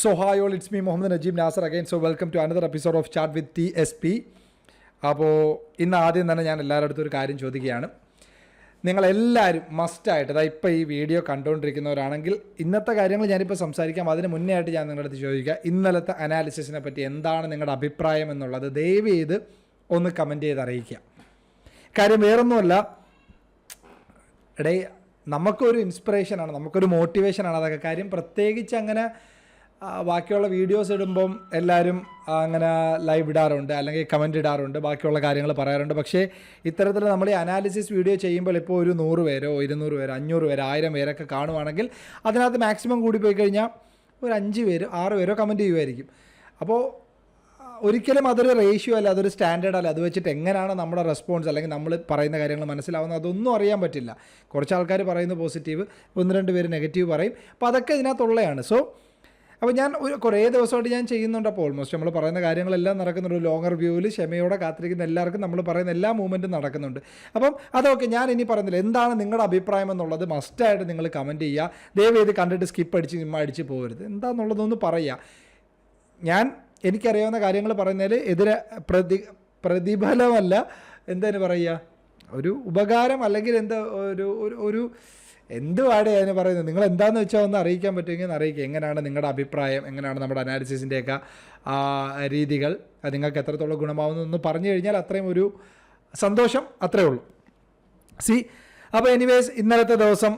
So, it's me Muhammad Najeeb Nasar again so welcome to another episode of chat with T S P അപ്പോൾ ഇന്ന് ആദ്യം തന്നെ ഞാൻ എല്ലാവരുടെ അടുത്തും ഒരു കാര്യം ചോദിക്കുകയാണ്. നിങ്ങളെല്ലാവരും മസ്റ്റായിട്ട് അതായത് ഇപ്പോൾ ഈ വീഡിയോ കണ്ടുകൊണ്ടിരിക്കുന്നവരാണെങ്കിൽ ഇന്നത്തെ കാര്യങ്ങൾ ഞാനിപ്പോൾ സംസാരിക്കാം. അതിന് മുന്നേ ആയിട്ട് ഞാൻ നിങ്ങളുടെ അടുത്ത് ചോദിക്കുക ഇന്നലത്തെ അനാലിസിസിനെ പറ്റി എന്താണ് നിങ്ങളുടെ അഭിപ്രായം എന്നുള്ളത്. ദയവ് ചെയ്ത് ഒന്ന് കമന്റ് ചെയ്ത് അറിയിക്കുക. കാര്യം വേറൊന്നുമല്ല ഇടയിൽ നമുക്കൊരു ഇൻസ്പിറേഷനാണ് നമുക്കൊരു മോട്ടിവേഷനാണ് അതൊക്കെ കാര്യം പ്രത്യേകിച്ച് അങ്ങനെ ബാക്കിയുള്ള വീഡിയോസ് ഇടുമ്പം എല്ലാവരും അങ്ങനെ ലൈവ് ഇടാറുണ്ട് അല്ലെങ്കിൽ കമന്റ് ഇടാറുണ്ട് ബാക്കിയുള്ള കാര്യങ്ങൾ പറയാറുണ്ട്. പക്ഷേ ഇത്തരത്തിൽ നമ്മൾ ഈ അനാലിസിസ് വീഡിയോ ചെയ്യുമ്പോൾ ഇപ്പോൾ ഒരു നൂറ് പേരോ ഇരുന്നൂറ് പേരോ അഞ്ഞൂറ് പേരോ ആയിരം പേരൊക്കെ കാണുവാണെങ്കിൽ അതിനകത്ത് മാക്സിമം കൂടി പോയി കഴിഞ്ഞാൽ ഒരു അഞ്ച് പേര് ആറ് പേരോ കമന്റ് ചെയ്യുമായിരിക്കും അപ്പോൾ ഒരിക്കലും അതൊരു റേഷ്യോ അല്ല അതൊരു സ്റ്റാൻഡേർഡ് അല്ല. അത് വെച്ചിട്ട് എങ്ങനെയാണ് നമ്മുടെ റെസ്പോൺസ് അല്ലെങ്കിൽ നമ്മൾ പറയുന്ന കാര്യങ്ങൾ മനസ്സിലാവുന്നത് അതൊന്നും അറിയാൻ പറ്റില്ല. കുറച്ച് ആൾക്കാർ പറയുന്നത് പോസിറ്റീവ് ഒന്ന് രണ്ട് പേര് നെഗറ്റീവ് പറയും. അപ്പോൾ അതൊക്കെ ഇതിനകത്തുള്ളതാണ്. സോ അപ്പോൾ ഞാൻ ഒരു കുറേ ദിവസമായിട്ട് ഞാൻ ചെയ്യുന്നുണ്ട്. അപ്പോൾ ഓൾമോസ്റ്റ് നമ്മൾ പറയുന്ന കാര്യങ്ങളെല്ലാം നടക്കുന്നുണ്ട്. ലോങ്ങർ വ്യൂവിൽ ക്ഷമയോടെ കാത്തിരിക്കുന്ന എല്ലാവർക്കും നമ്മൾ പറയുന്ന എല്ലാ മൂവ്മെന്റും നടക്കുന്നുണ്ട്. അപ്പം അതൊക്കെ ഞാൻ ഇനി പറഞ്ഞില്ല എന്താണ് നിങ്ങളുടെ അഭിപ്രായം എന്നുള്ളത് മസ്റ്റായിട്ട് നിങ്ങൾ കമന്റ് ചെയ്യുക. ദയവ് ചെയ്ത് കണ്ടിട്ട് സ്കിപ്പ് അടിച്ച് നിമ്മ അടിച്ച് പോകരുത്. എന്താണെന്നുള്ളതൊന്ന് പറയുക. ഞാൻ എനിക്കറിയാവുന്ന കാര്യങ്ങൾ പറയുന്നതിൽ എതിരെ പ്രതി പ്രതിഫലമല്ല. എന്താണ് പറയുക? ഒരു ഉപകാരം അല്ലെങ്കിൽ എന്താ ഒരു ഒരു എന്തുവാടെ അതിന് പറയുന്നത്? നിങ്ങൾ എന്താന്ന് വെച്ചാൽ ഒന്ന് അറിയിക്കാൻ പറ്റുമെങ്കിൽ അറിയിക്കുക എങ്ങനെയാണ് നിങ്ങളുടെ അഭിപ്രായം? എങ്ങനെയാണ് നമ്മുടെ അനാലിസിസിന്റെയൊക്കെ രീതികൾ? നിങ്ങൾക്ക് എത്രത്തോളം ഗുണമാവുന്നു എന്ന് പറഞ്ഞു കഴിഞ്ഞാൽ അത്രയും ഒരു സന്തോഷം അത്രേ ഉള്ളൂ. സി അപ്പോൾ എനിവേസ് ഇന്നലത്തെ ദിവസം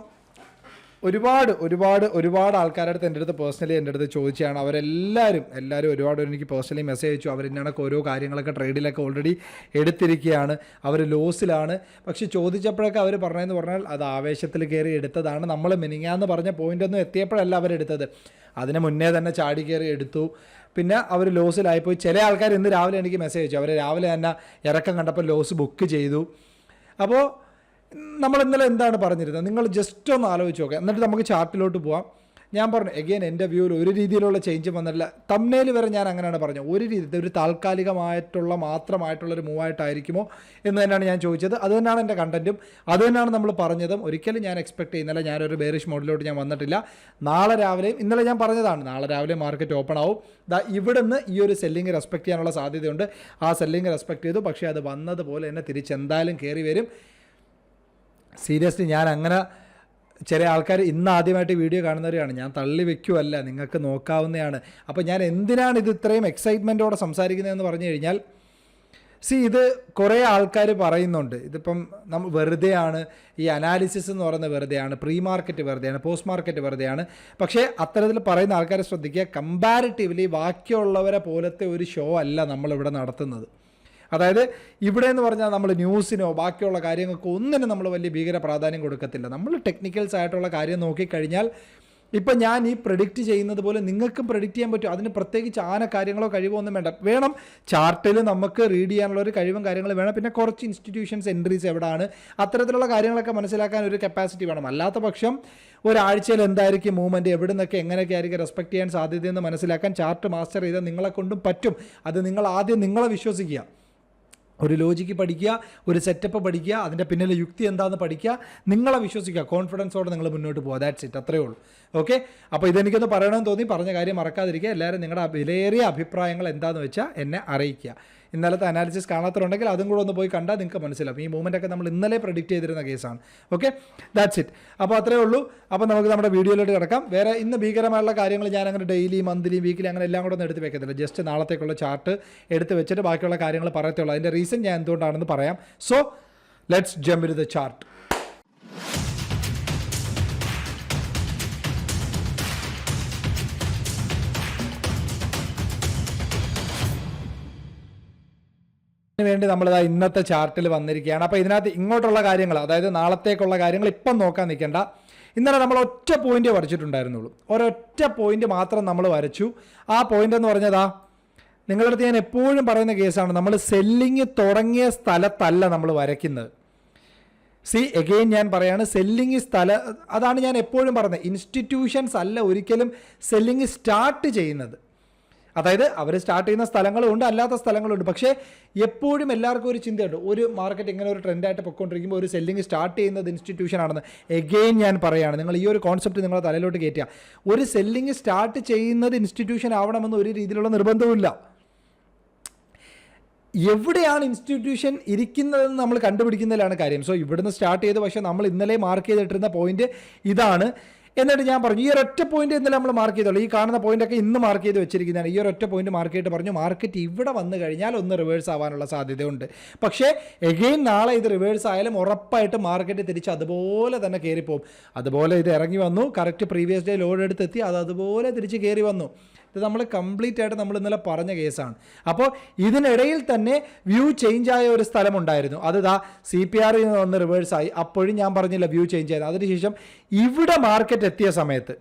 ഒരുപാട് ഒരുപാട് ഒരുപാട് ആൾക്കാരുടെ അടുത്ത് എന്റെ അടുത്ത് പേഴ്സണലി എന്റെ അടുത്ത് ചോദിച്ചാണ്. അവരെല്ലാവരും എല്ലാവരും ഒരുപാട് എനിക്ക് പേഴ്സണലി മെസ്സേജ് അയച്ചു. അവരെന്നാണൊക്കെ ഓരോ കാര്യങ്ങളൊക്കെ ട്രേഡിലൊക്കെ ഓൾറെഡി എടുത്തിരിക്കുകയാണ് അവർ ലോസിലാണ് പക്ഷേ ചോദിച്ചപ്പോഴൊക്കെ അവർ പറഞ്ഞതെന്ന് പറഞ്ഞാൽ അത് ആവേശത്തിൽ കയറി എടുത്തതാണ്. നമ്മൾ മിനിങ്ങാന്ന് പറഞ്ഞ പോയിന്റ് ഒന്നും എത്തിയപ്പോഴല്ല അവരെടുത്തത് അതിന് മുന്നേ തന്നെ ചാടി കയറി എടുത്തു. പിന്നെ അവർ ലോസിലായിപ്പോയി ചില ആൾക്കാർ ഇന്ന് രാവിലെ എനിക്ക് മെസ്സേജ് അയച്ചു. അവർ രാവിലെ തന്നെ ഇറക്കം കണ്ടപ്പോൾ ലോസ് ബുക്ക് ചെയ്തു. അപ്പോൾ നമ്മൾ ഇന്നലെ എന്താണ് പറഞ്ഞിരുന്നത്? നിങ്ങൾ ജസ്റ്റ് ഒന്ന് ആലോചിച്ച് നോക്കുക എന്നിട്ട് നമുക്ക് ചാർട്ടിലോട്ട് പോവാം. ഞാൻ പറഞ്ഞു എഗെയിൻ എന്റെ വ്യൂവിൽ ഒരു രീതിയിലുള്ള ചേഞ്ച് വന്നില്ല തമ്മേൽ വരെ ഞാൻ അങ്ങനെയാണ് പറഞ്ഞത്. ഒരു രീതി ഒരു താൽക്കാലികമായിട്ടുള്ള മാത്രമായിട്ടുള്ളൊരു മൂവായിട്ടായിരിക്കുമോ എന്ന് തന്നെയാണ് ഞാൻ ചോദിച്ചത്. അത് തന്നെയാണ് എന്റെ കണ്ടന്റും അത് തന്നെയാണ് നമ്മൾ പറഞ്ഞതും. ഒരിക്കലും ഞാൻ എക്സ്പെക്ട് ചെയ്യുന്നില്ല. ഞാനൊരു ബേറിഷ് മോഡിലോട്ട് ഞാൻ വന്നിട്ടില്ല. നാളെ രാവിലെയും ഇന്നലെ ഞാൻ പറഞ്ഞതാണ് നാളെ രാവിലെ മാർക്കറ്റ് ഓപ്പൺ ആവും. ദാ ഇവിടുന്ന് ഈ ഒരു സെല്ലിങ് റെസ്പെക്ട് ചെയ്യാനുള്ള സാധ്യതയുണ്ട്. ആ സെല്ലിങ് റെസ്പെക്ട് ചെയ്തു. പക്ഷേ അത് വന്നതുപോലെ തന്നെ തിരിച്ചെന്തായാലും കയറി വരും. സീരിയസ്ലി ഞാൻ അങ്ങനെ ചില ആൾക്കാർ ഇന്ന് ആദ്യമായിട്ട് വീഡിയോ കാണുന്നവരെയാണ്. ഞാൻ തള്ളി വെക്കുമല്ല നിങ്ങൾക്ക് നോക്കാവുന്നതാണ് അപ്പോൾ ഞാൻ എന്തിനാണ് ഇത് ഇത്രയും എക്സൈറ്റ്മെന്റോടെ സംസാരിക്കുന്നതെന്ന് പറഞ്ഞു കഴിഞ്ഞാൽ സി ഇത് കുറേ ആൾക്കാർ പറയുന്നുണ്ട്. ഇതിപ്പം നമ്മൾ വെറുതെയാണ് ഈ അനാലിസിസ് എന്ന് പറയുന്നത് വെറുതെയാണ് പ്രീ മാർക്കറ്റ് വെറുതെയാണ് പോസ്റ്റ് മാർക്കറ്റ് വെറുതെയാണ്. പക്ഷേ അത്തരത്തിൽ പറയുന്ന ആൾക്കാരെ ശ്രദ്ധിക്കുക കമ്പാരിറ്റീവ്ലി ബാക്കിയുള്ളവരെ പോലത്തെ ഒരു ഷോ അല്ല നമ്മളിവിടെ നടത്തുന്നത്. അതായത് ഇവിടെ എന്ന് പറഞ്ഞാൽ നമ്മൾ ന്യൂസിനോ ബാക്കിയുള്ള കാര്യങ്ങൾക്കോ ഒന്നിനും നമ്മൾ വലിയ ഭീകര പ്രാധാന്യം കൊടുക്കത്തില്ല. നമ്മൾ ടെക്നിക്കൽസ് ആയിട്ടുള്ള കാര്യം നോക്കിക്കഴിഞ്ഞാൽ ഇപ്പം ഞാൻ ഈ പ്രഡിക്റ്റ് ചെയ്യുന്നത് പോലെ നിങ്ങൾക്കും പ്രഡിക്റ്റ് ചെയ്യാൻ പറ്റും. അതിന് പ്രത്യേകിച്ച് ആന കാര്യങ്ങളോ കഴിവോ ഒന്നും വേണ്ട. വേണം ചാർട്ടിൽ നമുക്ക് റീഡ് ചെയ്യാനുള്ള ഒരു കഴിവും കാര്യങ്ങളും വേണം. പിന്നെ കുറച്ച് ഇൻസ്റ്റിറ്റ്യൂഷൻസ് എൻട്രീസ് എവിടെയാണ് അത്തരത്തിലുള്ള കാര്യങ്ങളൊക്കെ മനസ്സിലാക്കാൻ ഒരു കപ്പാസിറ്റി വേണം. അല്ലാത്ത പക്ഷം ഒരാഴ്ചയിൽ എന്തായിരിക്കും മൂവ്മെന്റ് എവിടെ നിന്നൊക്കെ എങ്ങനെയൊക്കെ ആയിരിക്കും റെസ്പെക്ട് ചെയ്യാൻ സാധ്യതയെന്ന് മനസ്സിലാക്കാൻ ചാർട്ട് മാസ്റ്റർ ചെയ്താൽ നിങ്ങളെ കൊണ്ടും പറ്റും. അത് നിങ്ങൾ ആദ്യം നിങ്ങളെ വിശ്വസിക്കുക. ഒരു ലോജിക്ക് പഠിക്കുക ഒരു സെറ്റപ്പ് പഠിക്കുക അതിന്റെ പിന്നിലെ യുക്തി എന്താണെന്ന് പഠിക്കുക. നിങ്ങളെ വിശ്വസിക്കുക. കോൺഫിഡൻസോടെ നിങ്ങൾ മുന്നോട്ട് പോകുക ദാറ്റ്സ് ഇറ്റ് അത്രയേ ഉള്ളൂ. ഓക്കെ അപ്പോൾ ഇതെനിക്കൊന്ന് പറയണമെന്ന് തോന്നി. പറഞ്ഞ കാര്യം മറക്കാതിരിക്കുക. എല്ലാവരും നിങ്ങളുടെ വിലയേറിയ അഭിപ്രായങ്ങൾ എന്താണെന്ന് വെച്ചാൽ എന്നെ അറിയിക്കുക. ഇന്നലത്തെ അനാലിസിസ് കാണാത്തതുണ്ടെങ്കിൽ അതും കൂടെ ഒന്ന് പോയി കണ്ടാൽ നിങ്ങൾക്ക് മനസ്സിലാവും. ഈ മൂവ്മെന്റ് ഒക്കെ നമ്മൾ ഇന്നലെ പ്രഡിക്റ്റ് ചെയ്തിരുന്ന കേസാണ് ഓക്കെ ദാറ്റ്സ് ഇറ്റ് അപ്പോൾ അത്രേ ഉള്ളൂ. അപ്പോൾ നമുക്ക് നമ്മുടെ വീഡിയോയിലോട്ട് കിടക്കാം. വേറെ ഇന്ന് ഭീകരമായുള്ള കാര്യങ്ങൾ ഞാൻ അങ്ങനെ ഡെയിലി മന്ത്ലി വീക്കിലി അങ്ങനെ എല്ലാം കൂടെ ഒന്നും എടുത്ത് വെക്കത്തില്ല. ജസ്റ്റ് നാളത്തേക്കുള്ള ചാർട്ട് എടുത്ത് വെച്ചിട്ട് ബാക്കിയുള്ള കാര്യങ്ങൾ പറയത്തുള്ളൂ. അതിന്റെ റീസൺ ഞാൻ എന്തുകൊണ്ടാണെന്ന് പറയാം. So let's jump to the chart വേണ്ടി നമ്മൾ ഇതാ ഇന്നത്തെ ചാർട്ടിൽ വന്നിരിക്കുകയാണ്. അപ്പോൾ ഇതിനകത്ത് ഇങ്ങോട്ടുള്ള കാര്യങ്ങൾ അതായത് നാളത്തേക്കുള്ള കാര്യങ്ങൾ ഇപ്പം നോക്കാൻ നിൽക്കേണ്ട. ഇന്നലെ നമ്മൾ ഒറ്റ പോയിന്റ് വരച്ചിട്ടുണ്ടായിരുന്നുള്ളൂ. ഒരൊറ്റ പോയിന്റ് മാത്രം നമ്മൾ വരച്ചു. ആ പോയിന്റ് എന്ന് പറഞ്ഞതാ നിങ്ങളുടെ അടുത്ത് ഞാൻ എപ്പോഴും പറയുന്ന കേസാണ് നമ്മൾ സെല്ലിങ് തുടങ്ങിയ സ്ഥലത്തല്ല നമ്മൾ വരയ്ക്കുന്നത്. സി എഗെയിൻ ഞാൻ പറയാണ് സെല്ലിങ് സ്ഥല അതാണ് ഞാൻ എപ്പോഴും പറയുന്നത്. ഇൻസ്റ്റിറ്റ്യൂഷൻസ് അല്ല ഒരിക്കലും സെല്ലിങ് സ്റ്റാർട്ട് ചെയ്യുന്നത്. അതായത് അവർ സ്റ്റാർട്ട് ചെയ്യുന്ന സ്ഥലങ്ങളും ഉണ്ട് അല്ലാത്ത സ്ഥലങ്ങളും ഉണ്ട്. പക്ഷേ എപ്പോഴും എല്ലാവർക്കും ഒരു ചിന്തയുണ്ട്. ഒരു മാർക്കറ്റ് ഇങ്ങനെ ഒരു ട്രെൻഡായിട്ട് പൊയ്ക്കൊണ്ടിരിക്കുമ്പോൾ ഒരു സെല്ലിംഗ് സ്റ്റാർട്ട് ചെയ്യുന്നത് ഇൻസ്റ്റിറ്റ്യൂഷൻ ആണെന്ന്. എഗെയിൻ ഞാൻ പറയുകയാണ് നിങ്ങൾ ഈ ഒരു കോൺസെപ്റ്റ് നിങ്ങളുടെ തലയിലോട്ട് കയറ്റുക ഒരു സെല്ലിംഗ് സ്റ്റാർട്ട് ചെയ്യുന്നത് ഇൻസ്റ്റിറ്റ്യൂഷൻ ആവണമെന്ന് ഒരു രീതിയിലുള്ള നിർബന്ധവുമില്ല. എവിടെയാണ് ഇൻസ്റ്റിറ്റ്യൂഷൻ ഇരിക്കുന്നതെന്ന് നമ്മൾ കണ്ടുപിടിക്കുന്നതിലാണ് കാര്യം. സോ ഇവിടുന്ന് സ്റ്റാർട്ട് ചെയ്ത് പക്ഷേ നമ്മൾ ഇന്നലെ മാർക്ക് ചെയ്തിട്ടിരുന്ന പോയിന്റ് ഇതാണ്. എന്നിട്ട് ഞാൻ പറഞ്ഞു ഈ ഒരൊറ്റ പോയിന്റ് ഇന്നലെ നമ്മൾ മാർക്ക് ചെയ്തോളൂ. ഈ കാണുന്ന പോയിന്റ് ഒക്കെ ഇന്ന് മാർക്ക് ചെയ്ത് വെച്ചിരിക്കുന്നതാണ്. ഈ ഒരൊറ്റ പോയിന്റ് മാർക്ക് ചെയ്തിട്ട് പറഞ്ഞു മാർക്കറ്റ് ഇവിടെ വന്നു കഴിഞ്ഞാൽ ഒന്ന് റിവേഴ്സ് ആവാനുള്ള സാധ്യതയുണ്ട്. പക്ഷേ എഗെയിൻ നാളെ ഇത് റിവേഴ്സ് ആയാലും ഉറപ്പായിട്ട് മാർക്കറ്റ് തിരിച്ച് അതുപോലെ തന്നെ കയറിപ്പോവും അതുപോലെ ഇത് ഇറങ്ങി വന്നു. കറക്റ്റ് പ്രീവിയസ് ഡേ ലോഡ് എടുത്തെത്തി അത് അതുപോലെ തിരിച്ച് കയറി വന്നു. ഇത് നമ്മൾ കംപ്ലീറ്റ് ആയിട്ട് നമ്മൾ ഇന്നലെ പറഞ്ഞ കേസാണ്. അപ്പോൾ ഇതിനിടയിൽ തന്നെ വ്യൂ ചേഞ്ച് ആയ ഒരു സ്ഥലമുണ്ടായിരുന്നു. അത് ഇതാ സി പി ആറിൽ നിന്ന് വന്ന് റിവേഴ്സായി അപ്പോഴും ഞാൻ പറഞ്ഞില്ല വ്യൂ ചേഞ്ച് ആയത്. അതിനുശേഷം ഇവിടെ മാർക്കറ്റ് എത്തിയ സമയത്ത്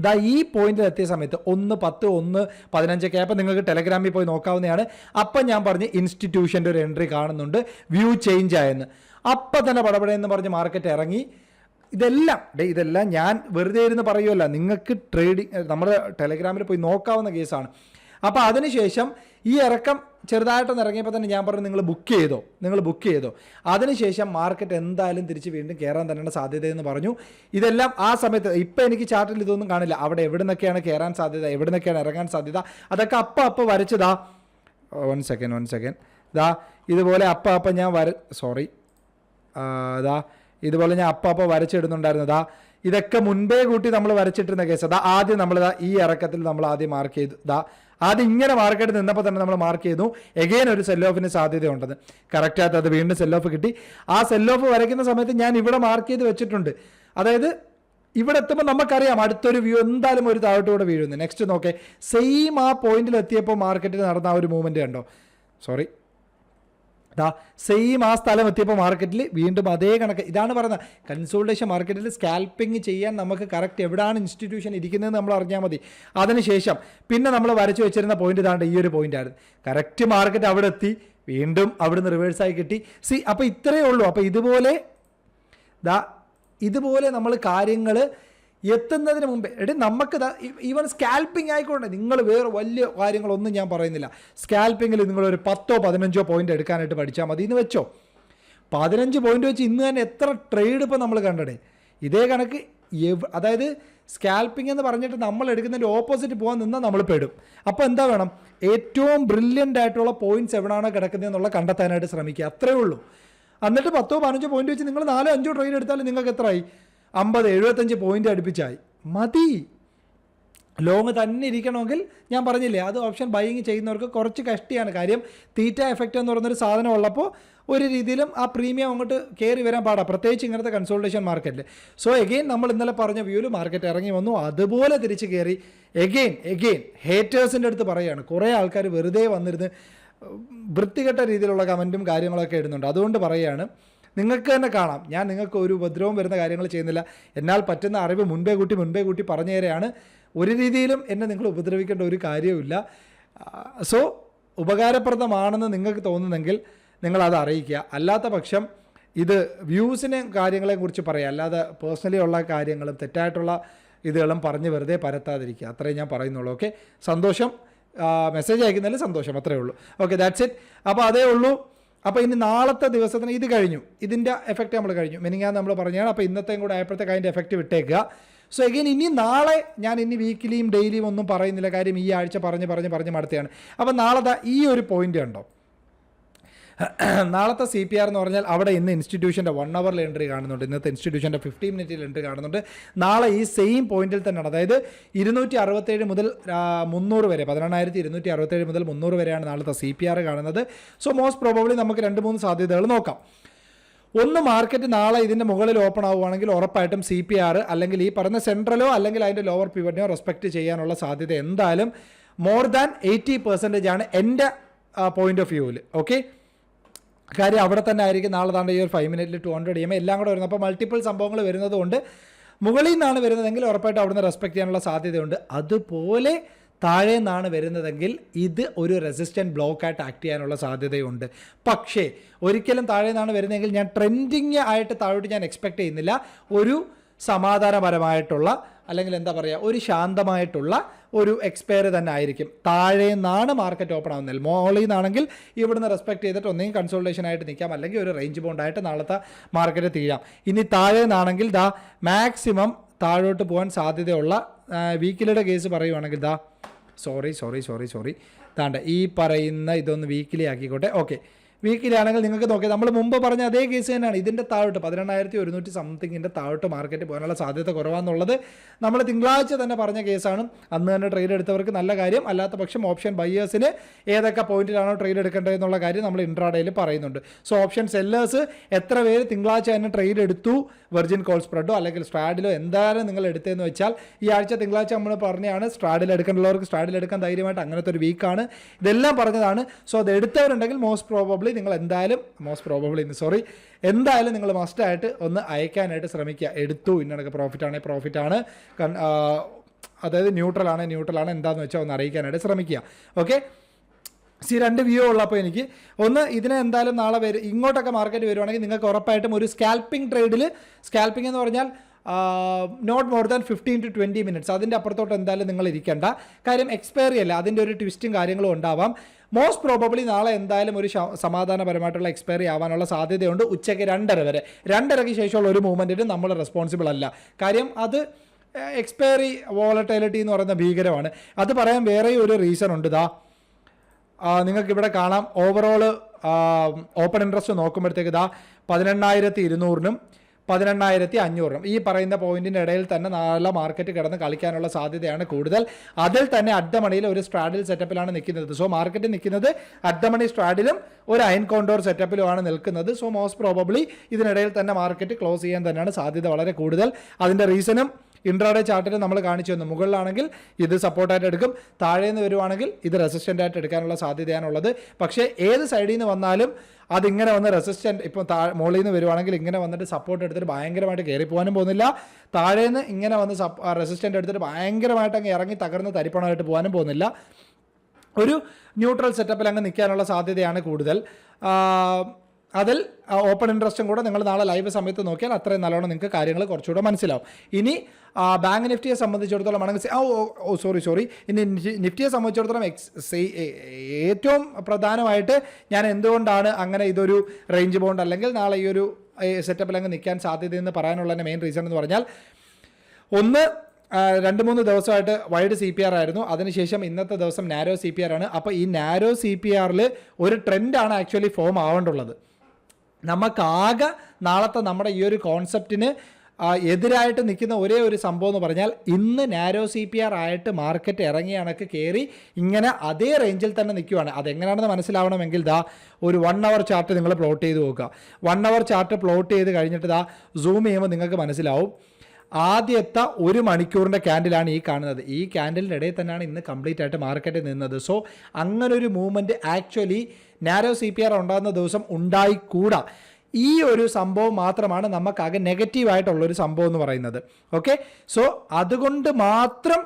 ദാ ഈ പോയിന്റിൽ എത്തിയ സമയത്ത് ഒന്ന് പത്ത് ഒന്ന് പതിനഞ്ചൊക്കെ അപ്പം നിങ്ങൾക്ക് ടെലഗ്രാമിൽ പോയി നോക്കാവുന്നതാണ്. അപ്പം ഞാൻ പറഞ്ഞ് ഇൻസ്റ്റിറ്റ്യൂഷന്റെ ഒരു എൻട്രി കാണുന്നുണ്ട്. വ്യൂ ചേഞ്ച് ആയെന്ന്. അപ്പം തന്നെ പടപടയെന്ന് പറഞ്ഞ് മാർക്കറ്റ് ഇറങ്ങി. ഇതെല്ലാം ഡേ ഇതെല്ലാം ഞാൻ വെറുതെ ഇരുന്ന് പറയുമല്ല നിങ്ങൾക്ക് ട്രേഡിങ് നമ്മുടെ ടെലഗ്രാമിൽ പോയി നോക്കാവുന്ന കേസാണ്. അപ്പോൾ അതിനുശേഷം ഈ ഇറക്കം ചെറുതായിട്ടൊന്ന് ഇറങ്ങിയപ്പോൾ തന്നെ ഞാൻ പറഞ്ഞു നിങ്ങൾ ബുക്ക് ചെയ്തോ? നിങ്ങൾ ബുക്ക് ചെയ്തോ? അതിനുശേഷം മാർക്കറ്റ് എന്തായാലും തിരിച്ച് വീണ്ടും കയറാൻ തന്നെയാണ് സാധ്യതയെന്ന് പറഞ്ഞു. ഇതെല്ലാം ആ സമയത്ത് ഇപ്പം എനിക്ക് ചാർട്ടിൽ ഇതൊന്നും കാണില്ല. അവിടെ എവിടെ നിന്നൊക്കെയാണ് കയറാൻ സാധ്യത എവിടെ നിന്നൊക്കെയാണ് ഇറങ്ങാൻ സാധ്യത അതൊക്കെ അപ്പം അപ്പം വരച്ചതാ വൺ സെക്കൻഡ് വൺ സെക്കൻഡ് ദാ ഇതുപോലെ അപ്പം അപ്പം ഞാൻ വര സോറി ദാ ഇതുപോലെ ഞാൻ അപ്പ അപ്പം വരച്ചിടുന്നുണ്ടായിരുന്നതാ ഇതൊക്കെ മുൻപേ കൂട്ടി നമ്മൾ വരച്ചിട്ടിരുന്ന കേസ്. അതാ ആദ്യം നമ്മൾ ഈ ഇറക്കത്തിൽ നമ്മൾ ആദ്യം മാർക്ക് ചെയ്തു. ദാ ആദ്യം ഇങ്ങനെ മാർക്കറ്റ് നിന്നപ്പോൾ തന്നെ നമ്മൾ മാർക്ക് ചെയ്തു. എഗെയിൻ ഒരു സെൽ ഓഫിന് സാധ്യതയുണ്ടെന്ന്. കറക്റ്റായിട്ട് അത് വീണ്ടും സെൽ ഓഫ് കിട്ടി. ആ സെൽ ഓഫ് വരയ്ക്കുന്ന സമയത്ത് ഞാൻ ഇവിടെ മാർക്ക് ചെയ്ത് വെച്ചിട്ടുണ്ട്. അതായത് ഇവിടെ എത്തുമ്പോൾ നമുക്കറിയാം അടുത്തൊരു വ്യൂ എന്തായാലും ഒരു താഴോട്ടുകൂടെ വീഴുന്നു. നെക്സ്റ്റ് നോക്കേ. സെയിം ആ പോയിന്റിൽ എത്തിയപ്പോൾ മാർക്കറ്റിൽ നടന്ന ആ ഒരു മൂവ്മെന്റ് കണ്ടോ? സോറി ദാ സെയിം ആ സ്ഥലം എത്തിയപ്പോൾ മാർക്കറ്റിൽ വീണ്ടും അതേ കണക്ക്. ഇതാണ് പറയുന്നത്. കൺസോൾട്ടേഷൻ മാർക്കറ്റിൽ സ്കാൽപ്പിംഗ് ചെയ്യാൻ നമുക്ക് കറക്റ്റ് എവിടെയാണ് ഇൻസ്റ്റിറ്റ്യൂഷൻ ഇരിക്കുന്നത് നമ്മൾ അറിഞ്ഞാൽ മതി. അതിനുശേഷം പിന്നെ നമ്മൾ വരച്ചു വെച്ചിരുന്ന പോയിന്റ് ഇതാണ്ട് ഈ ഒരു പോയിന്റ് ആണ് കറക്റ്റ് മാർക്കറ്റ് അവിടെ എത്തി വീണ്ടും അവിടുന്ന് റിവേഴ്സായി കിട്ടി. സി അപ്പോൾ ഇത്രയേ ഉള്ളൂ. അപ്പോൾ ഇതുപോലെ ദാ ഇതുപോലെ നമ്മൾ കാര്യങ്ങൾ എത്തുന്നതിന് മുമ്പേ. എടി നമുക്ക് ഈവൻ സ്കാൽപ്പിംഗ് ആയിക്കോട്ടെ. നിങ്ങൾ വേറെ വലിയ കാര്യങ്ങളൊന്നും ഞാൻ പറയുന്നില്ല. സ്കാൽപ്പിങ്ങിൽ നിങ്ങളൊരു പത്തോ പതിനഞ്ചോ പോയിന്റ് എടുക്കാനായിട്ട് പഠിച്ചാൽ മതി. എന്ന് വെച്ചോ. പതിനഞ്ച് പോയിന്റ് വെച്ച് ഇന്ന് തന്നെ എത്ര ട്രേഡ് ഇപ്പോൾ നമ്മൾ കണ്ടടേ. ഇതേ കണക്ക് അതായത് സ്കാൽപ്പിംഗ് എന്ന് പറഞ്ഞിട്ട് നമ്മൾ എടുക്കുന്നതിന്റെ ഓപ്പോസിറ്റ് പോകാൻ നിന്നാൽ നമ്മൾ പെടും. അപ്പോൾ എന്താ വേണം? ഏറ്റവും ബ്രില്യന്റ് ആയിട്ടുള്ള പോയിന്റ്സ് എവിടെയാണോ കിടക്കുന്നത് എന്നുള്ള കണ്ടെത്താനായിട്ട് ശ്രമിക്കുക. അത്രയേ ഉള്ളൂ. എന്നിട്ട് പത്തോ പതിനഞ്ചോ പോയിന്റ് വെച്ച് നിങ്ങൾ നാലോ അഞ്ചോ ട്രേഡ് എടുത്താലും നിങ്ങൾക്ക് എത്രയായി? അമ്പത് എഴുപത്തഞ്ച് പോയിന്റ് അടുപ്പിച്ചായി. മതി. ലോങ് തന്നെ ഇരിക്കണമെങ്കിൽ ഞാൻ പറഞ്ഞില്ലേ അത് ഓപ്ഷൻ ബൈയിങ് ചെയ്യുന്നവർക്ക് കുറച്ച് കഷ്ടിയാണ് കാര്യം. തീറ്റ എഫക്റ്റ് എന്ന് പറയുന്നൊരു സാധനം ഉള്ളപ്പോൾ ഒരു രീതിയിലും ആ പ്രീമിയം അങ്ങോട്ട് കയറി വരാൻ പാടാം. പ്രത്യേകിച്ച് ഇങ്ങനത്തെ കൺസോൾട്ടേഷൻ മാർക്കറ്റിൽ സോ എഗെയിൻ നമ്മൾ ഇന്നലെ പറഞ്ഞ വ്യൂവിൽ മാർക്കറ്റ് ഇറങ്ങി വന്നു. അതുപോലെ തിരിച്ച് കയറി എഗെയിൻ എഗെയിൻ ഹേറ്റേഴ്സിന്റെ അടുത്ത് പറയുകയാണ് കുറേ ആൾക്കാർ വെറുതെ വന്നിരുന്ന് വൃത്തികെട്ട രീതിയിലുള്ള കമന്റും കാര്യങ്ങളൊക്കെ ഇടുന്നുണ്ട്. അതുകൊണ്ട് പറയുകയാണ് നിങ്ങൾക്ക് തന്നെ കാണാം. ഞാൻ നിങ്ങൾക്ക് ഒരു ഉപദ്രവം വരുന്ന കാര്യങ്ങൾ ചെയ്യുന്നില്ല. എന്നാൽ പറ്റുന്ന അറിവ് മുൻപേ കൂട്ടി മുൻപേ കൂട്ടി പറഞ്ഞു തരെയാണ് ഒരു രീതിയിലും എന്നെ നിങ്ങൾ ഉപദ്രവിക്കേണ്ട ഒരു കാര്യവുമില്ല. സോ ഉപകാരപ്രദമാണെന്ന് നിങ്ങൾക്ക് തോന്നുന്നെങ്കിൽ നിങ്ങളത് അറിയിക്കുക. അല്ലാത്ത പക്ഷം ഇത് വ്യൂസിനെ കാര്യങ്ങളെയും കുറിച്ച് പറയാം. അല്ലാതെ പേഴ്സണലി ഉള്ള കാര്യങ്ങളും തെറ്റായിട്ടുള്ള ഇതുകളും പറഞ്ഞ് വെറുതെ പരത്താതിരിക്കുക. അത്രയും ഞാൻ പറയുന്നുള്ളൂ. ഓക്കെ? സന്തോഷം. മെസ്സേജ് അയക്കുന്നതിൽ സന്തോഷം. അത്രയേ ഉള്ളൂ. ഓക്കെ ദാറ്റ്സ് ഇറ്റ് അപ്പോൾ അതേ ഉള്ളൂ. അപ്പോൾ ഇനി നാളത്തെ ദിവസത്തിന് ഇത് കഴിഞ്ഞു. ഇതിന്റെ എഫക്റ്റ് നമ്മൾ കഴിഞ്ഞു. മിനിങ്ങാൻ നമ്മൾ പറഞ്ഞാണ് അപ്പോൾ ഇന്നത്തെയും കൂടെ ആയപ്പോഴത്തേക്ക് അതിന്റെ എഫക്റ്റ് വിട്ടേക്കുക. സോ എഗെയിൻ ഇനി നാളെ ഞാൻ ഇനി വീക്കിലിയും ഡെയിലിയും ഒന്നും പറയുന്നില്ല. കാര്യം ഈ ആഴ്ച പറഞ്ഞ് പറഞ്ഞ് പറഞ്ഞ് മടുത്തയാണ്. അപ്പോൾ നാളെ ഈ ഒരു പോയിന്റ് ഉണ്ടോ നാളത്തെ സി പി ആർ എന്ന് പറഞ്ഞാൽ അവിടെ ഇന്ന് ഇൻസ്റ്റിറ്റ്യൂഷന്റെ വൺ അവറിൽ എൻട്രി കാണുന്നുണ്ട്. ഇന്നത്തെ ഇൻസ്റ്റിറ്റ്യൂഷന്റെ ഫിഫ്റ്റി മിനിറ്റിൽ എൻട്രി കാണുന്നുണ്ട്. നാളെ ഈ സെയിം പോയിന്റിൽ തന്നെയാണ്. അതായത് ഇരുന്നൂറ്റി അറുപത്തേഴ് മുതൽ മുന്നൂറ് വരെ പതിനെണ്ണായിരത്തി ഇരുന്നൂറ്റി അറുപത്തേഴ് മുതൽ മുന്നൂറ് വരെയാണ് നാളത്തെ സി പി ആർ കാണുന്നത്. സോ മോസ്റ്റ് പ്രോബബ്ലി നമുക്ക് രണ്ട് മൂന്ന് സാധ്യതകൾ നോക്കാം. ഒന്ന് മാർക്കറ്റ് നാളെ ഇതിന്റെ മുകളിൽ ഓപ്പൺ ആവുകയാണെങ്കിൽ ഉറപ്പായിട്ടും സി പി ആർ അല്ലെങ്കിൽ ഈ പറഞ്ഞ സെൻട്രലോ അല്ലെങ്കിൽ അതിന്റെ ലോവർ പിവറ്റിനോ റെസ്പെക്റ്റ് ചെയ്യാനുള്ള സാധ്യത എന്തായാലും മോർ ദാൻ എയ്റ്റി പെർസെന്റേജ് ആണ് എന്റെ പോയിന്റ് ഓഫ് വ്യൂവിൽ ഓക്കെ കാര്യം അവിടെ തന്നെ ആയിരിക്കും. നാളെ താണ്ട് ഈ ഒരു ഫൈവ് മിനിറ്റിൽ ടു ഹൺഡ്രഡ് എം എല്ലാം കൂടെ വരുന്നത്. അപ്പോൾ മൾട്ടിപ്പിൾ സംഭവങ്ങൾ വരുന്നത് കൊണ്ട് മുകളിൽ നിന്നാണ് വരുന്നതെങ്കിൽ ഉറപ്പായിട്ട് അവിടുന്ന് റെസ്പെക്ട് ചെയ്യാനുള്ള സാധ്യതയുണ്ട്. അതുപോലെ താഴെ നിന്നാണ് വരുന്നതെങ്കിൽ ഇത് ഒരു റെസിസ്റ്റന്റ് ബ്ലോക്കായിട്ട് ആക്ട് ചെയ്യാനുള്ള സാധ്യതയുണ്ട്. പക്ഷേ ഒരിക്കലും താഴെ നിന്നാണ് വരുന്നതെങ്കിൽ ഞാൻ ട്രെൻഡിങ് ആയിട്ട് താഴോട്ട് ഞാൻ എക്സ്പെക്ട് ചെയ്യുന്നില്ല. ഒരു സമാധാനപരമായിട്ടുള്ള അല്ലെങ്കിൽ എന്താ പറയുക ഒരു ശാന്തമായിട്ടുള്ള ഒരു എക്സ്പയർ തന്നെ ആയിരിക്കും. താഴെ നിന്നാണ് മാർക്കറ്റ് ഓപ്പൺ ആവുന്നത്. മോളിൽ നിന്നാണെങ്കിൽ ഇവിടുന്ന് റെസ്പെക്ട് ചെയ്തിട്ട് ഒന്നെങ്കിൽ കൺസൾട്ടേഷൻ ആയിട്ട് നിൽക്കാം. അല്ലെങ്കിൽ ഒരു റേഞ്ച് ബോണ്ടായിട്ട് നാളത്തെ മാർക്കറ്റ് തീരാം. ഇനി താഴെ നിന്നാണെങ്കിൽ ദാ മാക്സിമം താഴോട്ട് പോകാൻ സാധ്യതയുള്ള വീക്കിലിയുടെ കേസ് പറയുവാണെങ്കിൽ ദാ സോറി സോറി സോറി സോറി താണ്ട ഈ പറയുന്ന ഇതൊന്ന് വീക്കിലി ആക്കിക്കോട്ടെ. ഓക്കെ വീക്കിലി ആണെങ്കിൽ നിങ്ങൾക്ക് നോക്കിയാൽ നമ്മൾ മുമ്പ് പറഞ്ഞ അതേ കേസ് തന്നെയാണ്. ഇതിന്റെ താഴോട്ട് പതിനെണ്ണായിരത്തി ഒരുന്നൂറ്റി സംതിങ്ങിന്റെ താഴോട്ട് മാർക്കറ്റ് പോകാനുള്ള സാധ്യത കുറവാന്നുള്ളത് നമ്മൾ തിങ്കളാഴ്ച തന്നെ പറഞ്ഞ കേസാണ് അന്ന് തന്നെ ട്രേഡ് എടുത്തവർക്ക് നല്ല കാര്യം. അല്ലാത്ത പക്ഷം ഓപ്ഷൻ ബയ്യേഴ്സിന് ഏതൊക്കെ പോയിന്റിലാണോ ട്രേഡ് എടുക്കേണ്ടത് എന്നുള്ള കാര്യം നമ്മൾ ഇൻട്രാഡേയിൽ പറയുന്നുണ്ട്. സോ ഓപ്ഷൻ സെല്ലേഴ്സ് എത്ര പേര് തിങ്കളാഴ്ച തന്നെ ട്രേഡ് എടുത്തു? വെർജിൻ കോൾ സ്പ്രെഡോ അല്ലെങ്കിൽ സ്ട്രാഡിലോ എന്തായാലും നിങ്ങൾ എടുത്തതെന്ന് വെച്ചാൽ ഈ ആഴ്ച തിങ്കളാഴ്ച നമ്മൾ പറഞ്ഞാണ് സ്ട്രാഡിൽ എടുക്കേണ്ടവർക്ക് സ്ട്രാഡിൽ എടുക്കാൻ ധൈര്യമായിട്ട് അങ്ങനത്തെ ഒരു വീക്കാണ് ഇതെല്ലാം പറഞ്ഞതാണ്. സോ അത് എടുത്തവരുണ്ടെങ്കിൽ മോസ്റ്റ് പ്രോബബ്ലി നിങ്ങൾ എന്തായാലും മോസ്റ്റ് പ്രോബബ്ലി സോറി എന്തായാലും നിങ്ങൾ മസ്റ്റായിട്ട് ഒന്ന് അയക്കാനായിട്ട് ശ്രമിക്കുക. എടുത്തു ഇന്നടക്ക് പ്രോഫിറ്റ് ആണെങ്കിൽ പ്രോഫിറ്റ് ആണ്. അതായത് ന്യൂട്രൽ ആണ് ന്യൂട്രൽ ആണ്. എന്താണെന്ന് വെച്ചാൽ ഒന്ന് അറിയിക്കാനായിട്ട് ശ്രമിക്കുക. ഓക്കെ സി രണ്ട് വ്യൂ ഉള്ളപ്പോൾ എനിക്ക്. ഒന്ന് ഇതിനെ എന്തായാലും നാളെ വരും ഇങ്ങോട്ടൊക്കെ മാർക്കറ്റ് വരുവാണെങ്കിൽ നിങ്ങൾക്ക് ഉറപ്പായിട്ടും ഒരു സ്കാൽപ്പിംഗ് ട്രേഡിൽ സ്കാൽപ്പിംഗ് എന്ന് പറഞ്ഞാൽ not more than fifteen to twenty minutes അതിന്റെ അപ്പുറത്തോട്ട് എന്തായാലും നിങ്ങൾ ഇരിക്കേണ്ട. കാര്യം എക്സ്പയറി അല്ല അതിന്റെ ഒരു ട്വിസ്റ്റും കാര്യങ്ങളും ഉണ്ടാവാം. മോസ്റ്റ് പ്രോബബ്ലി നാളെ എന്തായാലും ഒരു സമാധാനപരമായിട്ടുള്ള എക്സ്പയറി ആവാനുള്ള സാധ്യതയുണ്ട് ഉച്ചയ്ക്ക് രണ്ടര വരെ. രണ്ടരയ്ക്ക് ശേഷമുള്ള ഒരു മൂവ്മെന്റിന് നമ്മൾ റെസ്പോൺസിബിൾ അല്ല. കാര്യം അത് എക്സ്പയറി വോളറ്റൈലിറ്റി എന്ന് പറയുന്ന ഭീകരമാണ്. അത് പറയാൻ വേറെ ഒരു റീസൺ ഉണ്ട്. ഇതാ നിങ്ങൾക്ക് ഇവിടെ കാണാം. ഓവറോൾ ഓപ്പൺ ഇൻട്രസ്റ്റ് നോക്കുമ്പോഴത്തേക്ക് ഇതാ പതിനെണ്ണായിരത്തി ഇരുന്നൂറിനും പതിനെണ്ണായിരത്തി അഞ്ഞൂറിനും ഈ പറയുന്ന പോയിന്റിന്റെ ഇടയിൽ തന്നെ നല്ല മാർക്കറ്റ് കിടന്ന് കളിക്കാനുള്ള സാധ്യതയാണ് കൂടുതൽ. അതിൽ തന്നെ അഡ്ഡമണിയിൽ ഒരു സ്ട്രാഡിൽ സെറ്റപ്പിലാണ് നിൽക്കുന്നത്. സോ മാർക്കറ്റ് നിൽക്കുന്നത് അഡ്ഡമണി സ്ട്രാഡിലും ഒരു അയൻ കോണ്ടോർ സെറ്റപ്പിലുമാണ് നിൽക്കുന്നത്. സോ മോസ്റ്റ് പ്രോബബ്ലി ഇതിനിടയിൽ തന്നെ മാർക്കറ്റ് ക്ലോസ് ചെയ്യാൻ തന്നെയാണ് സാധ്യത വളരെ കൂടുതൽ. അതിന്റെ റീസണും ഇൻട്രാഡേ ചാർട്ടിൽ നമ്മൾ കാണിച്ചു തന്നു. മുകളിലാണെങ്കിൽ ഇത് സപ്പോർട്ടായിട്ട് എടുക്കും. താഴെ നിന്ന് വരുവാണെങ്കിൽ ഇത് റെസിസ്റ്റന്റ് ആയിട്ട് എടുക്കാനുള്ള സാധ്യതയാണുള്ളത്. പക്ഷേ ഏത് സൈഡിൽ നിന്ന് വന്നാലും അതിങ്ങനെ വന്ന് റെസിസ്റ്റന്റ് ഇപ്പോൾ താഴെ മുകളിൽ നിന്ന് വരുവാണെങ്കിൽ ഇങ്ങനെ വന്നിട്ട് സപ്പോർട്ട് എടുത്തിട്ട് ഭയങ്കരമായിട്ട് കയറി പോകാനും പോകുന്നില്ല. താഴെ നിന്ന് ഇങ്ങനെ വന്ന് സപ്പ് റെസിസ്റ്റന്റ് എടുത്തിട്ട് ഭയങ്കരമായിട്ട് അങ്ങ് ഇറങ്ങി തകർന്ന് തരിപ്പണമായിട്ട് പോകാനും പോകുന്നില്ല. ഒരു ന്യൂട്രൽ സെറ്റപ്പിൽ അങ്ങ് നിൽക്കാനുള്ള സാധ്യതയാണ് കൂടുതൽ. അതിൽ ഓപ്പൺ ഇൻട്രസ്റ്റും കൂടെ നിങ്ങൾ നാളെ ലൈവ് സമയത്ത് നോക്കിയാൽ അത്രയും നല്ലോണം നിങ്ങൾക്ക് കാര്യങ്ങൾ കുറച്ചുകൂടെ മനസ്സിലാവും. ഇനി ബാങ്ക് നിഫ്റ്റിയെ സംബന്ധിച്ചിടത്തോളം ആണെങ്കിൽ ഓ സോറി സോറി ഇനി നിഫ്റ്റിയെ സംബന്ധിച്ചിടത്തോളം എക്സ് ഏറ്റവും പ്രധാനമായിട്ട് ഞാൻ എന്തുകൊണ്ടാണ് അങ്ങനെ ഇതൊരു റേഞ്ച് ബോണ്ട് അല്ലെങ്കിൽ നാളെ ഈ ഒരു സെറ്റപ്പിൽ അങ്ങ് നിൽക്കാൻ സാധ്യതയെന്ന് പറയാനുള്ള മെയിൻ റീസൺ എന്ന് പറഞ്ഞാൽ ഒന്ന് രണ്ട് മൂന്ന് ദിവസമായിട്ട് വൈഡ് സി പി ആർ ആയിരുന്നു. അതിനുശേഷം ഇന്നത്തെ ദിവസം നാരോ സി പി ആർ ആണ്. അപ്പോൾ ഈ നാരോ സി പി ആറിൽ ഒരു ട്രെൻഡാണ് ആക്ച്വലി ഫോം ആവേണ്ടുള്ളത്. നമുക്കാകെ നാളത്തെ നമ്മുടെ ഈ ഒരു കോൺസെപ്റ്റിന് എതിരായിട്ട് നിൽക്കുന്ന ഒരേ ഒരു സംഭവം എന്ന് പറഞ്ഞാൽ ഇന്ന് നാരോ സി പി ആർ ആയിട്ട് മാർക്കറ്റ് ഇറങ്ങിയ കണക്ക് കയറി ഇങ്ങനെ അതേ റേഞ്ചിൽ തന്നെ നിൽക്കുവാണ്. അതെങ്ങനെയാണെന്ന് മനസ്സിലാവണമെങ്കിൽ ദാ ഒരു വൺ അവർ ചാർട്ട് നിങ്ങൾ പ്ലോട്ട് ചെയ്ത് നോക്കുക. വൺ അവർ ചാർട്ട് പ്ലോട്ട് ചെയ്ത് കഴിഞ്ഞിട്ട് ദാ സൂം ചെയ്യുമ്പോൾ നിങ്ങൾക്ക് മനസ്സിലാവും. ആദ്യത്തെ ഒരു മണിക്കൂറിന്റെ ക്യാൻഡിലാണ് ഈ കാണുന്നത്. ഈ ക്യാൻഡിലിന്റെ ഇടയിൽ തന്നെയാണ് ഇന്ന് കംപ്ലീറ്റ് ആയിട്ട് മാർക്കറ്റ് നിന്നത്. സോ അങ്ങനെ ഒരു movement actually narrow C P R ഉണ്ടാകുന്ന ദിവസം ഉണ്ടായിക്കൂടാ. ഈ ഒരു സംഭവം മാത്രമാണ് നമുക്കാകെ നെഗറ്റീവായിട്ടുള്ളൊരു സംഭവം എന്ന് പറയുന്നത്. ഓക്കെ സോ അതുകൊണ്ട് മാത്രം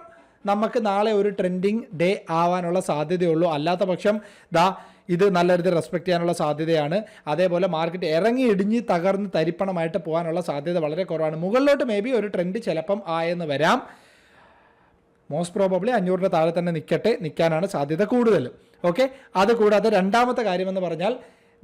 നമുക്ക് നാളെ ഒരു ട്രെൻഡിങ് ഡേ ആവാനുള്ള സാധ്യതയുള്ളൂ. അല്ലാത്ത പക്ഷം ദാ ഇത് നല്ല രീതിയിൽ റെസ്പെക്ട് ചെയ്യാനുള്ള സാധ്യതയാണ്. അതേപോലെ മാർക്കറ്റ് ഇറങ്ങി ഇടിഞ്ഞ് തകർന്ന് തരിപ്പണമായിട്ട് പോകാനുള്ള സാധ്യത വളരെ കുറവാണ്. മുകളിലോട്ട് മേ ബി ഒരു ട്രെൻഡ് ചിലപ്പം ആയെന്ന് വരാം. മോസ്റ്റ് പ്രോബബ്ലി അഞ്ഞൂറിന്റെ താഴെ തന്നെ നിൽക്കട്ടെ നിൽക്കാനാണ് സാധ്യത കൂടുതൽ. ഓക്കെ അതുകൂടാതെ രണ്ടാമത്തെ കാര്യമെന്ന് പറഞ്ഞാൽ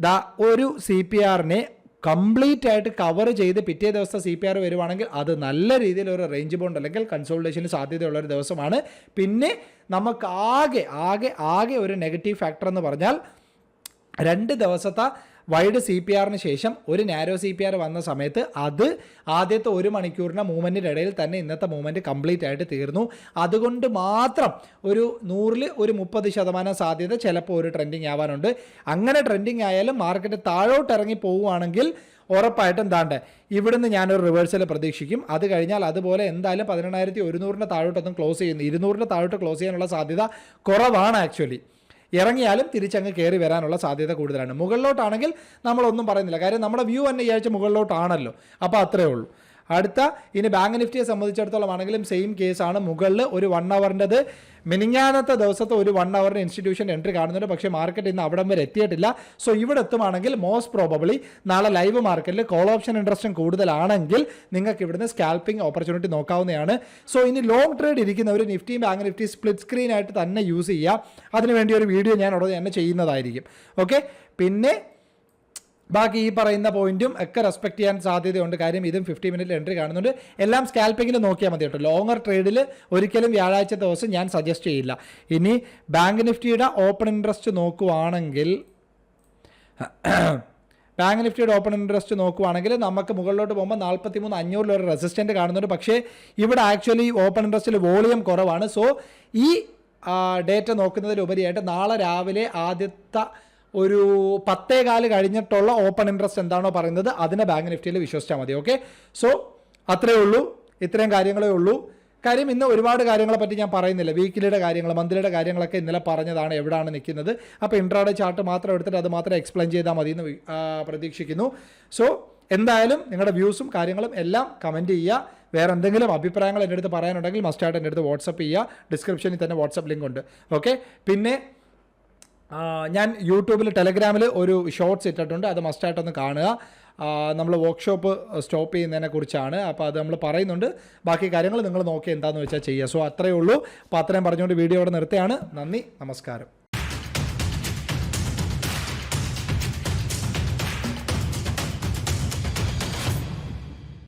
ദാ ഒരു സി പി ആറിനെ കംപ്ലീറ്റ് ആയിട്ട് കവർ ചെയ്ത് പിറ്റേ ദിവസം സി പി ആർ വരുവാണെങ്കിൽ അത് നല്ല രീതിയിൽ ഒരു റേഞ്ച് ബോണ്ട് അല്ലെങ്കിൽ കൺസോൾട്ടേഷന് സാധ്യതയുള്ള ഒരു ദിവസമാണ്. പിന്നെ നമുക്ക് ആകെ ആകെ ആകെ ഒരു നെഗറ്റീവ് ഫാക്ടർ എന്ന് പറഞ്ഞാൽ രണ്ട് ദിവസത്തെ വൈഡ് സി പി ആറിന് ശേഷം ഒരു നാരോ സി പി ആർ വന്ന സമയത്ത് അത് ആദ്യത്തെ ഒരു മണിക്കൂറിന്റെ മൂവ്മെന്റിന്റെ ഇടയിൽ തന്നെ ഇന്നത്തെ മൂവ്മെന്റ് കംപ്ലീറ്റ് ആയിട്ട് തീർന്നു. അതുകൊണ്ട് മാത്രം ഒരു നൂറിൽ ഒരു മുപ്പത് ശതമാനം സാധ്യത ചിലപ്പോൾ ഒരു ട്രെൻഡിങ് ആവാനുണ്ട്. അങ്ങനെ ട്രെൻഡിങ് ആയാലും മാർക്കറ്റ് താഴോട്ട് ഇറങ്ങി പോവുകയാണെങ്കിൽ ഉറപ്പായിട്ടും താണ്ട് ഇവിടുന്ന് ഞാനൊരു റിവേഴ്സൽ പ്രതീക്ഷിക്കും. അത് കഴിഞ്ഞാൽ അതുപോലെ എന്തായാലും പതിനെണ്ണായിരത്തി ഒരുന്നൂറിന്റെ താഴോട്ടൊന്നും ക്ലോസ് ചെയ്യുന്നു ഇരുന്നൂറിന്റെ താഴോട്ട് ക്ലോസ് ചെയ്യാനുള്ള സാധ്യത കുറവാണ് ആക്ച്വലി ഇറങ്ങിയാലും തിരിച്ചങ്ങ് കയറി വരാനുള്ള സാധ്യത കൂടുതലാണ്. മുകളിലോട്ടാണെങ്കിൽ നമ്മളൊന്നും പറയുന്നില്ല. കാര്യം നമ്മുടെ വ്യൂ തന്നെ ഈ ആഴ്ച മുകളിലോട്ടാണല്ലോ. അപ്പോൾ അത്രേ ഉള്ളൂ. അടുത്ത ഇനി ബാങ്ക് നിഫ്റ്റിയെ സംബന്ധിച്ചിടത്തോളം ആണെങ്കിലും സെയിം കേസാണ് മുകളിൽ ഒരു വൺ അവറിന്റെത് മിനിങ്ങാനത്തെ ദിവസത്തെ ഒരു വൺ അവറിന് ഇൻസ്റ്റിറ്റ്യൂഷൻ എൻട്രി കാണുന്നുണ്ട്. പക്ഷേ മാർക്കറ്റ് ഇന്ന് അവിടം വരെ എത്തിയിട്ടില്ല. സോ ഇവിടെ എത്തുവാണെങ്കിൽ മോസ്റ്റ് പ്രോബബ്ലി നാളെ ലൈവ് മാർക്കറ്റിൽ കോൾ ഓപ്ഷൻ ഇൻട്രസ്റ്റും കൂടുതലാണെങ്കിൽ നിങ്ങൾക്ക് ഇവിടുന്ന് സ്കാൽപ്പിംഗ് ഓപ്പർച്യൂണിറ്റി നോക്കാവുന്നതാണ്. സോ ഇനി ലോങ് ട്രേഡ് ഇരിക്കുന്നവർ നിഫ്റ്റിയും ബാങ്ക് നിഫ്റ്റി സ്പ്ലിറ്റ് സ്ക്രീൻ ആയിട്ട് തന്നെ യൂസ് ചെയ്യുക. അതിനുവേണ്ടി ഒരു വീഡിയോ ഞാൻ ഉടനെ തന്നെ ചെയ്യുന്നതായിരിക്കും. ഓക്കെ പിന്നെ ബാക്കി ഈ പറയുന്ന പോയിന്റും ഒക്കെ റെസ്പെക്ട് ചെയ്യാൻ സാധ്യതയുണ്ട്. കാര്യം ഇതും ഫിഫ്റ്റി മിനിറ്റ് എൻട്രി കാണുന്നുണ്ട്. എല്ലാം സ്കാൽപ്പിങ്ങിൽ നോക്കിയാൽ മതി കേട്ടോ. ലോങ്ങർ ട്രേഡിൽ ഒരിക്കലും വ്യാഴാഴ്ച ദിവസം ഞാൻ സജസ്റ്റ് ചെയ്യില്ല. ഇനി ബാങ്ക് നിഫ്റ്റിയുടെ ഓപ്പൺ ഇൻട്രസ്റ്റ് നോക്കുവാണെങ്കിൽ ബാങ്ക് നിഫ്റ്റിയുടെ ഓപ്പൺ ഇൻട്രസ്റ്റ് നോക്കുവാണെങ്കിൽ നമുക്ക് മുകളിലോട്ട് പോകുമ്പോൾ നാൽപ്പത്തി മൂന്ന് അഞ്ഞൂറിൽ ഒരു റെസിസ്റ്റന്റ് കാണുന്നുണ്ട്. പക്ഷേ ഇവിടെ ആക്ച്വലി ഓപ്പൺ ഇൻട്രസ്റ്റിൽ വോളിയം കുറവാണ്. സോ ഈ ഡേറ്റ നോക്കുന്നതിലുപരിയായിട്ട് നാളെ രാവിലെ ആദ്യത്തെ ഒരു പത്തേ കാൽ കഴിഞ്ഞിട്ടുള്ള ഓപ്പൺ ഇൻട്രസ്റ്റ് എന്താണോ പറയുന്നത് അതിനെ ബാങ്ക് നിഫ്റ്റിയിൽ വിശ്വസിച്ചാൽ മതി ഓക്കെ സോ അത്രയേ ഉള്ളൂ. ഇത്രയും കാര്യങ്ങളേ ഉള്ളൂ. കാര്യം ഇന്ന് ഒരുപാട് കാര്യങ്ങളെ പറ്റി ഞാൻ പറയുന്നില്ല. വീക്കിലിയുടെ കാര്യങ്ങൾ മന്ത്ലിയുടെ കാര്യങ്ങളൊക്കെ ഇന്നലെ പറഞ്ഞതാണ് എവിടെയാണ് നിൽക്കുന്നത്. അപ്പോൾ ഇൻട്രാഡേ ചാർട്ട് മാത്രം എടുത്തിട്ട് അത് മാത്രം എക്സ്പ്ലെയിൻ ചെയ്താൽ മതി എന്ന് പ്രതീക്ഷിക്കുന്നു. സോ എന്തായാലും നിങ്ങളുടെ വ്യൂസും കാര്യങ്ങളും എല്ലാം കമന്റ് ചെയ്യുക. വേറെ എന്തെങ്കിലും അഭിപ്രായങ്ങൾ എന്റെ അടുത്ത് പറയാനുണ്ടെങ്കിൽ മസ്റ്റായിട്ട് എന്റെ അടുത്ത് വാട്സപ്പ് ചെയ്യുക. ഡിസ്ക്രിപ്ഷനിൽ തന്നെ വാട്സപ്പ് ലിങ്ക് ഉണ്ട് ഓക്കെ പിന്നെ ഞാൻ യൂട്യൂബിൽ ടെലഗ്രാമിൽ ഒരു ഷോർട്സ് ഇട്ടിട്ടുണ്ട്. അത് മസ്റ്റായിട്ടൊന്ന് കാണുക. നമ്മൾ വർക്ക്ഷോപ്പ് സ്റ്റോപ്പ് ചെയ്യുന്നതിനെ കുറിച്ചാണ്. അപ്പോൾ അത് നമ്മൾ പറയുന്നുണ്ട്. ബാക്കി കാര്യങ്ങൾ നിങ്ങൾ നോക്കി എന്താണെന്ന് വെച്ചാൽ ചെയ്യുക സോ അത്രയേ ഉള്ളൂ. അപ്പോൾ അത്രയും പറഞ്ഞുകൊണ്ട് വീഡിയോ ഇവിടെ നിർത്തുകയാണ്. നന്ദി. നമസ്കാരം.